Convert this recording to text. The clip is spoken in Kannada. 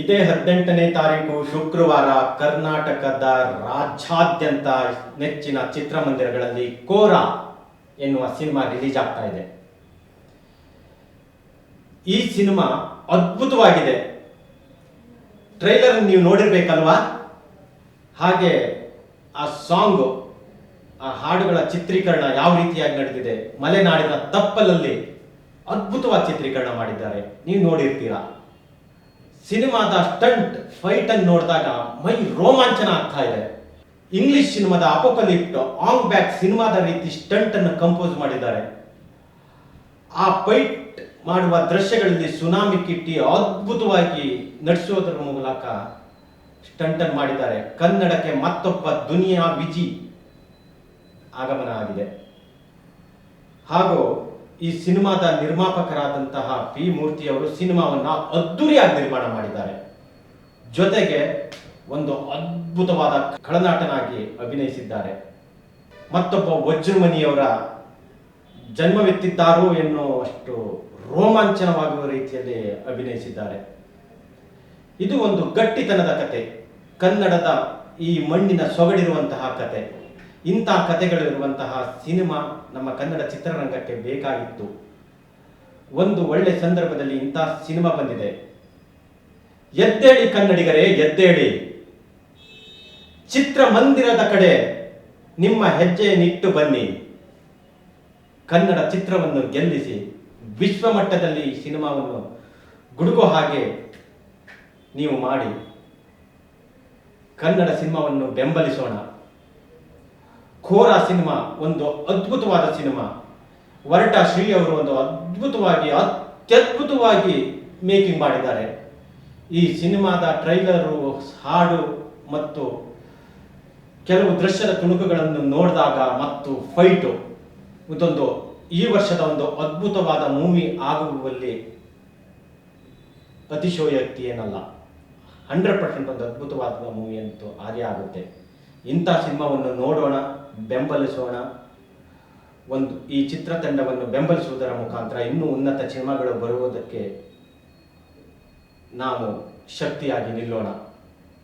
ಇದೇ ಹದಿನೆಂಟನೇ ತಾರೀಕು ಶುಕ್ರವಾರ ಕರ್ನಾಟಕದ ರಾಜ್ಯಾದ್ಯಂತ ನೆಚ್ಚಿನ ಚಿತ್ರಮಂದಿರಗಳಲ್ಲಿ ಕೋರಾ ಎನ್ನುವ ಸಿನಿಮಾ ರಿಲೀಸ್ ಆಗ್ತಾ ಇದೆ. ಈ ಸಿನಿಮಾ ಅದ್ಭುತವಾಗಿದೆ. ಟ್ರೈಲರ್ ನೀವು ನೋಡಿರ್ಬೇಕಲ್ವಾ? ಹಾಗೆ ಆ ಸಾಂಗು, ಆ ಹಾಡುಗಳ ಚಿತ್ರೀಕರಣ ಯಾವ ರೀತಿಯಾಗಿ ನಡೆದಿದೆ? ಮಲೆನಾಡಿನ ತಪ್ಪಲಲ್ಲಿ ಅದ್ಭುತವಾದ ಚಿತ್ರೀಕರಣ ಮಾಡಿದ್ದಾರೆ. ನೀವು ನೋಡಿರ್ತೀರಾ? ಸಿನಿಮಾದ ಸ್ಟಂಟ್ ಫೈಟ್ ಅನ್ನು ನೋಡಿದಾಗ ಮೈ ರೋಮಾಂಚನ ಆಗ್ತಾ ಇದೆ. ಇಂಗ್ಲಿಷ್ ಸಿನಿಮಾದ ಅಪೋಕಲಿಪ್ಟ್ ಆಂಗ್ ಬ್ಯಾಕ್ ಸಿನಿಮಾದ ರೀತಿ ಸ್ಟಂಟ್ ಅನ್ನು ಕಂಪೋಸ್ ಮಾಡಿದ್ದಾರೆ. ಆ ಫೈಟ್ ಮಾಡುವ ದೃಶ್ಯಗಳಲ್ಲಿ ಸುನಾಮಿ ಕಿಟ್ಟಿ ಅದ್ಭುತವಾಗಿ ನಡೆಸೋದರ ಮೂಲಕ ಸ್ಟಂಟ್ ಅನ್ನು ಮಾಡಿದ್ದಾರೆ. ಕನ್ನಡಕ್ಕೆ ಮತ್ತೊಬ್ಬ ದುನಿಯಾ ವಿಜಿ ಆಗಮನ ಆಗಿದೆ. ಹಾಗೂ ಈ ಸಿನಿಮಾದ ನಿರ್ಮಾಪಕರಾದಂತಹ ಪಿ ಮೂರ್ತಿ ಅವರು ಸಿನಿಮಾವನ್ನ ಅದ್ದೂರಿಯಾಗಿ ನಿರ್ಮಾಣ ಮಾಡಿದ್ದಾರೆ. ಜೊತೆಗೆ ಒಂದು ಅದ್ಭುತವಾದ ಖಳನಾಟನಾಗಿ ಅಭಿನಯಿಸಿದ್ದಾರೆ. ಮತ್ತೊಬ್ಬ ವಜ್ರಮನಿಯವರ ಜನ್ಮವೆತ್ತಿದ್ದಾರೋ ಎನ್ನುವಷ್ಟು ರೋಮಾಂಚನವಾಗುವ ರೀತಿಯಲ್ಲಿ ಅಭಿನಯಿಸಿದ್ದಾರೆ. ಇದು ಒಂದು ಗಟ್ಟಿತನದ ಕತೆ. ಕನ್ನಡದ ಈ ಮಣ್ಣಿನ ಸೊಗಡಿರುವಂತಹ ಕತೆ. ಇಂಥ ಕಥೆಗಳಿರುವಂತಹ ಸಿನಿಮಾ ನಮ್ಮ ಕನ್ನಡ ಚಿತ್ರರಂಗಕ್ಕೆ ಬೇಕಾಗಿತ್ತು. ಒಂದು ಒಳ್ಳೆ ಸಂದರ್ಭದಲ್ಲಿ ಇಂಥ ಸಿನಿಮಾ ಬಂದಿದೆ. ಎದ್ದೇಳಿ ಕನ್ನಡಿಗರೇ, ಎದ್ದೇಳಿ. ಚಿತ್ರಮಂದಿರದ ಕಡೆ ನಿಮ್ಮ ಹೆಜ್ಜೆಯನ್ನಿಟ್ಟು ಬನ್ನಿ. ಕನ್ನಡ ಚಿತ್ರವನ್ನು ಗೆಲ್ಲಿಸಿ ವಿಶ್ವಮಟ್ಟದಲ್ಲಿ ಈ ಸಿನಿಮಾವನ್ನು ಗುಡುಗೋ ಹಾಗೆ ನೀವು ಮಾಡಿ. ಕನ್ನಡ ಸಿನಿಮಾವನ್ನು ಬೆಂಬಲಿಸೋಣ. ಖೋರ ಸಿನಿಮಾ, ಒಂದು ಅದ್ಭುತವಾದ ಸಿನಿಮಾ. ವರಟ ಶ್ರೀ ಅವರು ಒಂದು ಅದ್ಭುತವಾಗಿ, ಅತ್ಯದ್ಭುತವಾಗಿ ಮೇಕಿಂಗ್ ಮಾಡಿದ್ದಾರೆ. ಈ ಸಿನಿಮಾದ ಟ್ರೈಲರು, ಹಾಡು ಮತ್ತು ಕೆಲವು ದೃಶ್ಯದ ತುಣುಕುಗಳನ್ನು ನೋಡಿದಾಗ ಮತ್ತು ಫೈಟು, ಇದೊಂದು ಈ ವರ್ಷದ ಒಂದು ಅದ್ಭುತವಾದ ಮೂವಿ ಆಗುವಲ್ಲಿ ಅತಿಶಯೋಕ್ತಿ ಏನಲ್ಲ, ಹಂಡ್ರೆಡ್ ಪರ್ಸೆಂಟ್ ಒಂದು ಅದ್ಭುತವಾದ ಮೂವಿ ಅಂತೂ ಆದೇ ಆಗುತ್ತೆ. ಇಂಥ ಸಿನಿಮಾವನ್ನು ನೋಡೋಣ, ಬೆಂಬಲಿಸೋಣ. ಒಂದು ಈ ಚಿತ್ರತಂಡವನ್ನು ಬೆಂಬಲಿಸುವುದರ ಮುಖಾಂತರ ಇನ್ನೂ ಉನ್ನತ ಸಿನಿಮಾಗಳು ಬರುವುದಕ್ಕೆ ನಾವು ಶಕ್ತಿಯಾಗಿ ನಿಲ್ಲೋಣ.